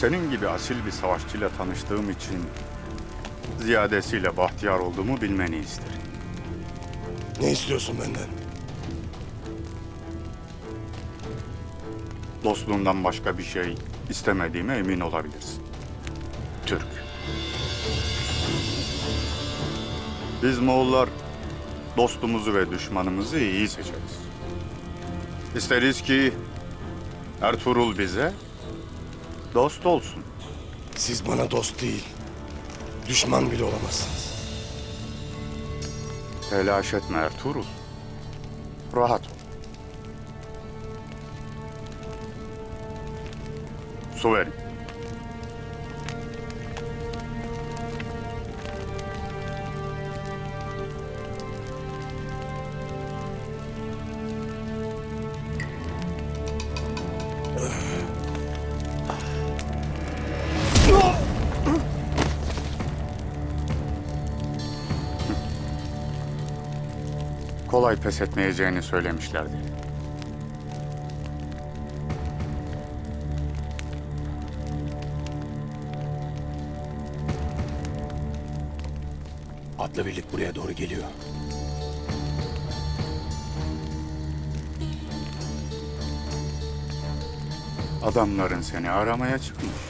Senin gibi asil bir savaşçıyla tanıştığım için ziyadesiyle bahtiyar olduğumu bilmeni isterim. Ne istiyorsun benden? Dostluğundan başka bir şey istemediğime emin olabilirsin. Türk. Biz Moğollar dostumuzu ve düşmanımızı iyi seçeriz. İsteriz ki Ertuğrul bize dost olsun. Siz bana dost değil, düşman bile olamazsınız. Telaş etme Ertuğrul. Rahat ol. Su verin. Kolay pes etmeyeceğini söylemişlerdi. Atla birlik buraya doğru geliyor. Adamların seni aramaya çıkmış.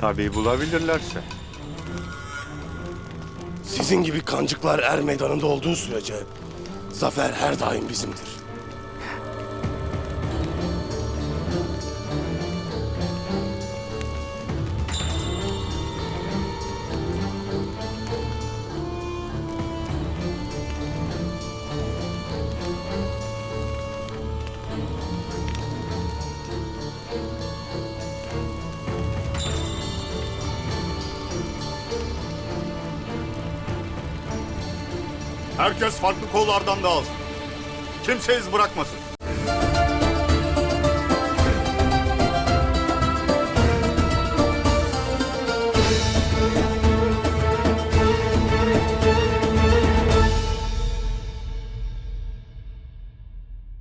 Tabii bulabilirlerse. Sizin gibi kancıklar er meydanında olduğu sürece zafer her daim bizimdir. Herkes farklı kollardan dağılsın. Kimse iz bırakmasın.